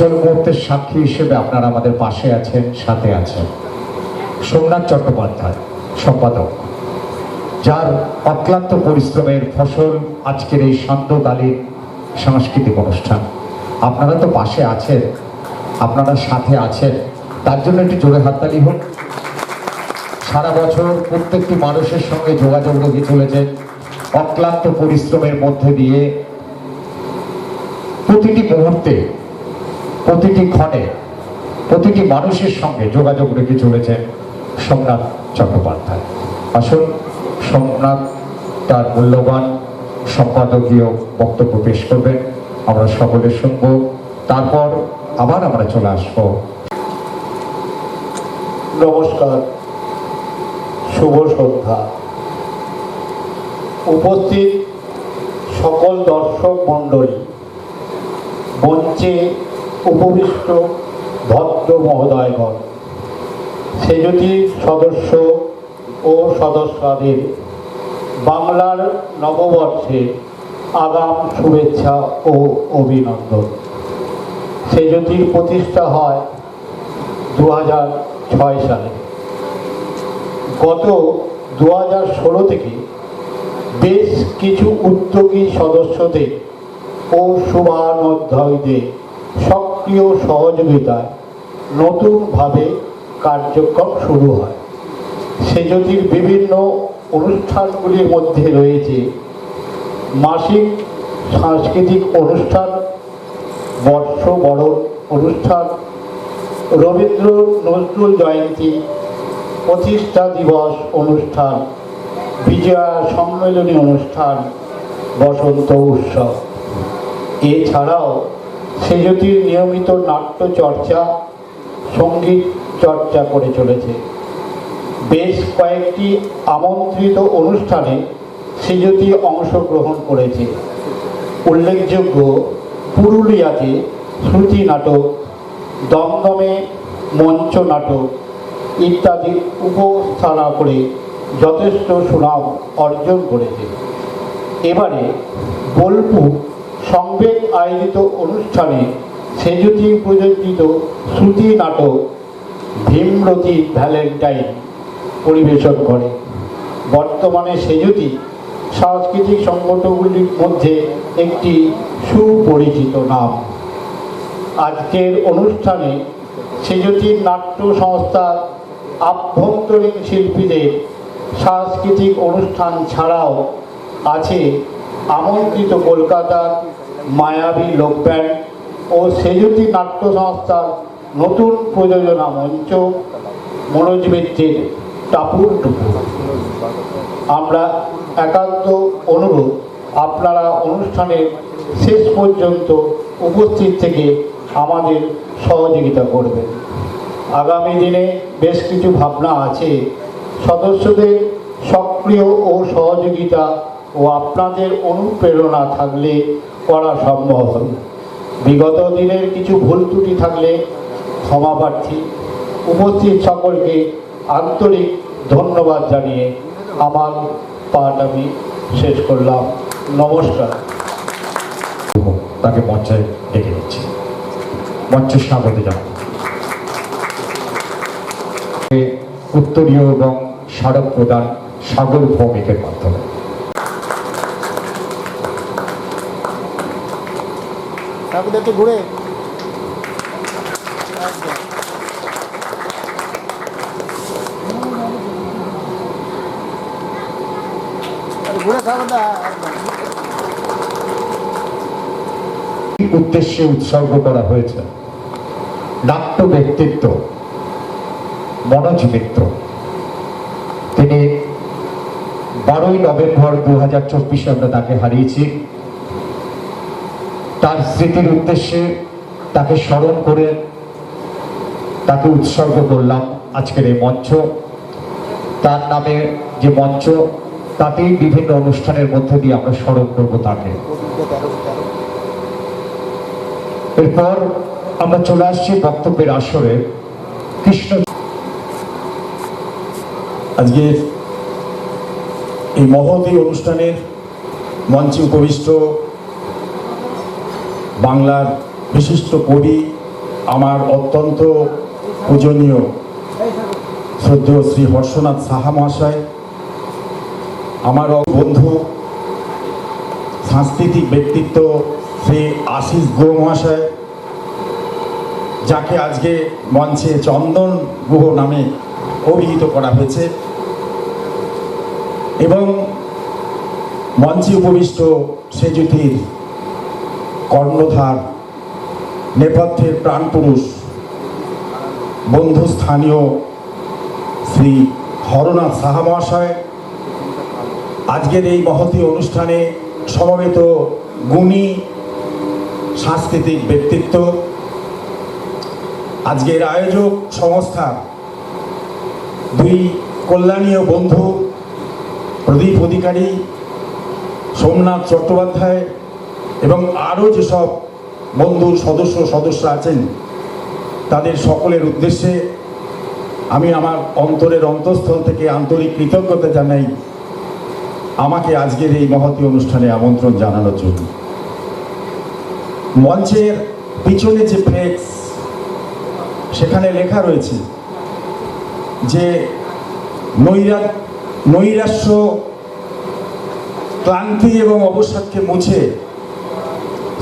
উজ্জ্বল মুহূর্তের সাক্ষী হিসেবে আপনারা আমাদের পাশে আছেন, সাথে আছেন। সোমনাথ চট্টোপাধ্যায়, সম্পাদক, যার অক্লান্ত পরিশ্রমের ফসল আজকের এই শান্তকালীন সাংস্কৃতিক অনুষ্ঠান। আপনারা তো পাশে আছেন, আপনারা সাথে আছেন, তার জন্য একটি জোরে হাততালি হোক। সারা বছর প্রত্যেকটি মানুষের সঙ্গে যোগাযোগ রেখে চলেছেন, অক্লান্ত পরিশ্রমের মধ্যে দিয়ে প্রতিটি মুহূর্তে প্রতিটি ক্ষণে প্রতিটি মানুষের সঙ্গে যোগাযোগ রেখে চলেছেন সোমনাথ চট্টোপাধ্যায়। আসুন, সোমনাথ তার মূল্যবান সম্পাদকীয় বক্তব্য পেশ করবেন। আমরা সকলে শুনব, তারপর আবার আমরা চলে আসব। নমস্কার, শুভ সন্ধ্যা। উপস্থিত সকল দর্শক মণ্ডলী, মঞ্চে উপবিষ্ট ভদ্র মহোদয়গণ সেজুতির সদস্য ও সদস্যদের বাংলার নববর্ষে আগাম শুভেচ্ছা ও অভিনন্দন। সেজুতির প্রতিষ্ঠা হয় দু সালে। গত দু হাজার ষোলো থেকে বেশ কিছু উদ্যোগী সদস্যদের ও শুভানুধ্যায়ীদের সক্রিয় সহযোগিতায় নতুনভাবে কার্যক্রম শুরু হয়। সেজতির বিভিন্ন অনুষ্ঠানগুলির মধ্যে রয়েছে মাসিক সাংস্কৃতিক অনুষ্ঠান বর্ষ বড় অনুষ্ঠান, রবীন্দ্র নজরুল জয়ন্তী, প্রতিষ্ঠা দিবস অনুষ্ঠান, বিজয়া সম্মেলনী অনুষ্ঠান, বসন্ত উৎসব। এছাড়াও সেজতির নিয়মিত নাট্য চর্চা, সংগীত চর্চা করে চলেছে। বেশ কয়েকটি আমন্ত্রিত অনুষ্ঠানে সেজতি অংশগ্রহণ করেছে। উল্লেখযোগ্য পুরুলিয়াতে শ্রুতি নাটক, দমদমে মঞ্চ নাটক ইত্যাদি উপস্থানা করে যথেষ্ট সুনাম অর্জন করেছে। এবারে বোলপুর সংবেদ আয়োজিত অনুষ্ঠানে সেজুতি প্রযোজিত শ্রুতি নাটক ভীমরতি ভ্যালেন্টাইন পরিবেশন করে। বর্তমানে সেজুতি সাংস্কৃতিক সংগঠনগুলির মধ্যে একটি সুপরিচিত নাম। আজকের অনুষ্ঠানে সেজতির নাট্য সংস্থার আভ্যন্তরীণ শিল্পীদের সাংস্কৃতিক অনুষ্ঠান ছাড়াও আছে আমন্ত্রিত কলকাতার মায়াবী লোক ব্যান্ড ও সেজুতি নাট্য সংস্থার নতুন প্রযোজনা মঞ্চ মনোজ মিত্রের টাপুর টুপুর। আমরা একান্ত অনুরোধ, আপনারা অনুষ্ঠানের শেষ পর্যন্ত উপস্থিত থেকে আমাদের সহযোগিতা করবেন। আগামী দিনে বেশ কিছু ভাবনা আছে। সদস্যদের সক্রিয় ও সহযোগিতা ও আপনাদের অনুপ্রেরণা থাকলে করা সম্ভব হবে। বিগত দিনের কিছু ভুল ত্রুটি থাকলে ক্ষমা প্রার্থী, উপস্থিত সকলকে আন্তরিক ধন্যবাদ জানিয়ে আমার পাঠ আমি শেষ করলাম। নমস্কার। তাকে মঞ্চে ডেকে নিচ্ছি। মঞ্চে স্বাগত জানাই উত্তরীয় এবং স্মারক প্রদান সাগর ভৌমিকের মাধ্যমে। ঠাকুর একটু ঘুরে। ঠাকুরদা উদ্দেশ্যে উৎসর্গ করা হয়েছে। নাট্য ব্যক্তিত্ব, মনোজ মিত্র। তিনি বারোই নভেম্বর দু হাজার চব্বিশে আমরা তাকে হারিয়েছি। তার স্মৃতির উদ্দেশ্যে তাকে স্মরণ করে তাকে উৎসর্গ করলাম আজকের এই মঞ্চ। তার নামে যে মঞ্চ, তাতেই বিভিন্ন অনুষ্ঠানের মধ্যে দিয়ে আমরা স্মরণ করব তাকে। এরপর আমরা চলে আসছি বক্তব্যের আসরে। কৃষ্ণ আজকের এই মহতী অনুষ্ঠানের মঞ্চে উপবিষ্ট বাংলার বিশিষ্ট কবি আমার অত্যন্ত পূজনীয় শ্রদ্ধেয় শ্রী হর্ষনাথ সাহা মহাশয়, আমার বন্ধু, সাংস্কৃতিক ব্যক্তিত্ব শ্রী আশিস গুহ মহাশয়, যাকে আজকে মঞ্চে চন্দন গুহ নামে অভিহিত করা হয়েছে এবং মঞ্চে উপবিষ্ট সেজুতির কর্ণধার, নেপথ্যের প্রাণপুরুষ বন্ধু স্থানীয় শ্রী হরনাথ সাহা মহাশয় আজকের এই মহতী অনুষ্ঠানে সমবেত গুণী সাংস্কৃতিক ব্যক্তিত্ব, আজকের আয়োজক সংস্থা দুই কল্যাণীয় বন্ধু, প্রদীপ অধিকারী, সোমনাথ চট্টোপাধ্যায় এবং আরও যেসব বন্ধুর সদস্য সদস্য আছেন, তাদের সকলের উদ্দেশ্যে আমি আমার অন্তরের অন্তঃস্থল থেকে আন্তরিক কৃতজ্ঞতা জানাই আমাকে আজকের এই মহতী অনুষ্ঠানে আমন্ত্রণ জানানোর জন্য। মঞ্চের পিছনে যে ফ্লেক্স, সেখানে লেখা রয়েছে যে নৈরা নৈরাশ্য ক্লান্তি এবং অবসাদকে মুছে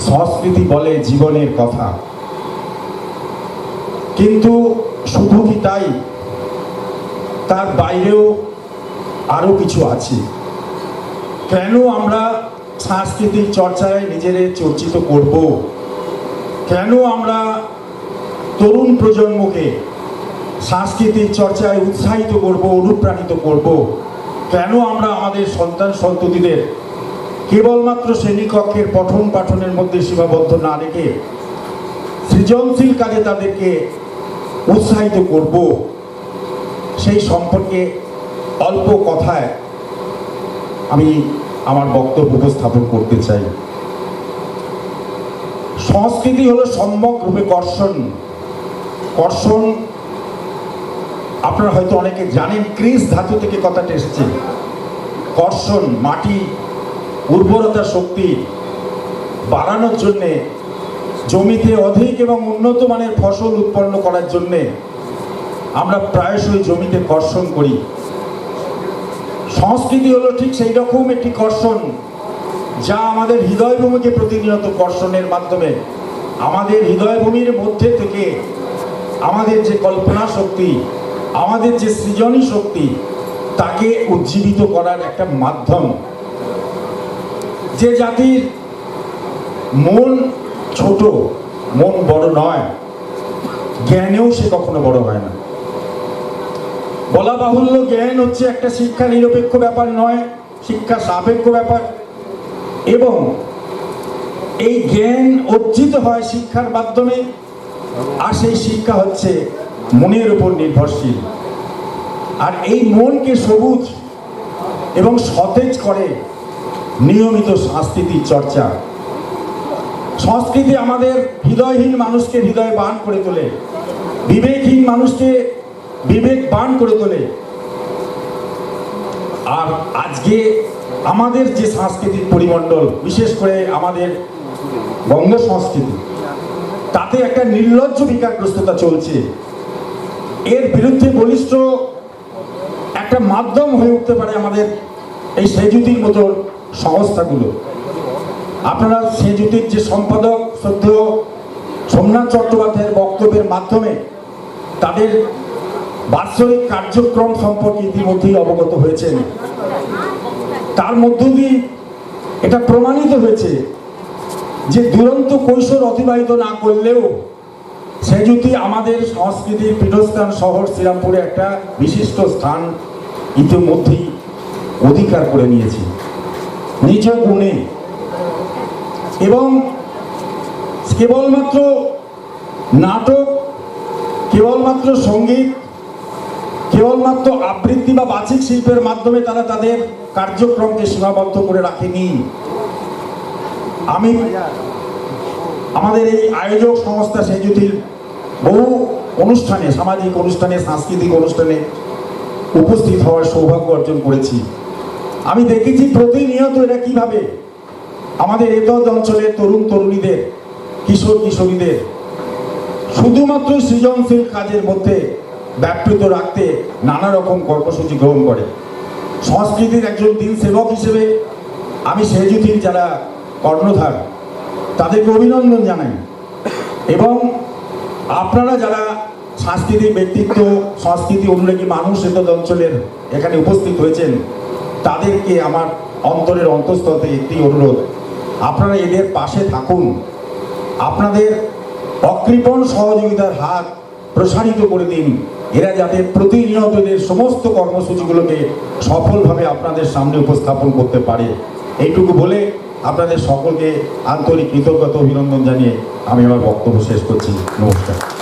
সংস্কৃতি বলে জীবনের কথা। কিন্তু শুধু কি তাই? তার বাইরেও আরও কিছু আছে। কেন আমরা সাংস্কৃতিক চর্চায় নিজেদের চর্চিত করব? কেন আমরা তরুণ প্রজন্মকে সাংস্কৃতিক চর্চায় উৎসাহিত করব, অনুপ্রাণিত করব? কেন আমরা আমাদের সন্তান সন্ততিদের কেবলমাত্র শ্রেণীকক্ষের পঠন পাঠনের মধ্যে সীমাবদ্ধ না রেখে সৃজনশীল কাজে তাদেরকে উৎসাহিত করব। সেই সম্পর্কে অল্প কথায় আমি আমার বক্তব্য উপস্থাপন করতে চাই। সংস্কৃতি হলো সম্যক রূপে কর্ষণ। কর্ষণ, আপনারা হয়তো অনেকে জানেন, ক্রিস ধাতু থেকে কথাটা এসেছে। কর্ষণ, মাটি উর্বরতা শক্তি বাড়ানোর জন্যে, জমিতে অধিক এবং উন্নত মানের ফসল উৎপন্ন করার জন্যে আমরা প্রায়শই জমিতে কর্ষণ করি। সংস্কৃতি হলো ঠিক সেই রকম একটি কর্ষণ যা আমাদের হৃদয়ভূমিকে প্রতিনিয়ত কর্ষণের মাধ্যমে, আমাদের হৃদয়ভূমির মধ্যে থেকে আমাদের যে কল্পনা শক্তি, আমাদের যে সৃজনী শক্তি, তাকে উজ্জীবিত করার একটা মাধ্যম। যে জাতির মন ছোট, মন বড় নয়, জ্ঞানেও সে কখনো বড় হয় না। বলা বাহুল্য, জ্ঞান হচ্ছে একটা শিক্ষা নিরপেক্ষ ব্যাপার নয়, শিক্ষা সাপেক্ষ ব্যাপার। এবং এই জ্ঞান অর্জিত হয় শিক্ষার মাধ্যমে, আর সেই শিক্ষা হচ্ছে মনের উপর নির্ভরশীল। আর এই মনকে সবুজ এবং সতেজ করে নিয়মিত সাংস্কৃতিক চর্চা। সংস্কৃতি আমাদের হৃদয়হীন মানুষকে হৃদয় বান করে তোলে। বিবেকহীন মানুষকে বিবেকবান করে তোলে। আর আজকে আমাদের যে সাংস্কৃতিক পরিমণ্ডল, বিশেষ করে আমাদের বঙ্গ সংস্কৃতি, তাতে একটা নির্লজ্জ বিকারগ্রস্ততা চলছে। এর বিরুদ্ধে বলিষ্ঠ একটা মাধ্যম হয়ে উঠতে পারে আমাদের এই সেজুতির মতো সংস্থাগুলো। আপনারা সে সেজুতির যে সম্পাদক শ্রদ্ধেয় সোমনাথ চট্টোপাধ্যায়ের বক্তব্যের মাধ্যমে তাদের বাৎসরিক কার্যক্রম সম্পর্কে ইতিমধ্যেই অবগত হয়েছেন। তার মধ্য দিয়ে এটা প্রমাণিত হয়েছে যে দুরন্ত কৈশোর অতিবাহিত না করলেও সে যদি আমাদের সংস্কৃতির পীঠস্থান শহর শ্রীরামপুরে একটা বিশিষ্ট স্থান ইতিমধ্যেই অধিকার করে নিয়েছে। নিজ গুণে এবং কেবলমাত্র নাটক, কেবলমাত্র সংগীত, কেবলমাত্র আবৃত্তি বা বাচিক শিল্পের মাধ্যমে তারা তাদের কার্যক্রমকে সীমাবদ্ধ করে রাখেনি। আমি, আমাদের এই আয়োজক সংস্থা সেজুতির বহু অনুষ্ঠানে, সামাজিক অনুষ্ঠানে, সাংস্কৃতিক অনুষ্ঠানে উপস্থিত হওয়ার সৌভাগ্য অর্জন করেছি। আমি দেখেছি প্রতিনিয়ত এরা কীভাবে? আমাদের এতদ অঞ্চলের তরুণ তরুণীদের, কিশোর কিশোরীদের, শুধুমাত্র সৃজনশীল কাজের মধ্যে ব্যাপৃত রাখতে নানা রকম কর্মসূচি গ্রহণ করে। সংস্কৃতির একজন দিন সেবক হিসেবে আমি সেজুতির যারা কর্ণধার, তাদেরকে অভিনন্দন জানাই। এবং আপনারা যারা সাংস্কৃতিক ব্যক্তিত্ব, সংস্কৃতি অনুরাগী মানুষ এত অঞ্চলের এখানে উপস্থিত হয়েছেন তাদেরকে আমার অন্তরের অন্তঃস্থল একটি অনুরোধ। আপনারা এদের পাশে থাকুন। আপনাদের অকৃপণ সহযোগিতার হাত প্রসারিত করে দিন। এরা যাতে প্রতিনিয়ত এদের সমস্ত কর্মসূচিগুলোকে সফলভাবে আপনাদের সামনে উপস্থাপন করতে পারে। এইটুকু বলে আপনাদের সকলকে আন্তরিক কৃতজ্ঞতা অভিনন্দন জানিয়ে আমি আমার বক্তব্য শেষ করছি। নমস্কার।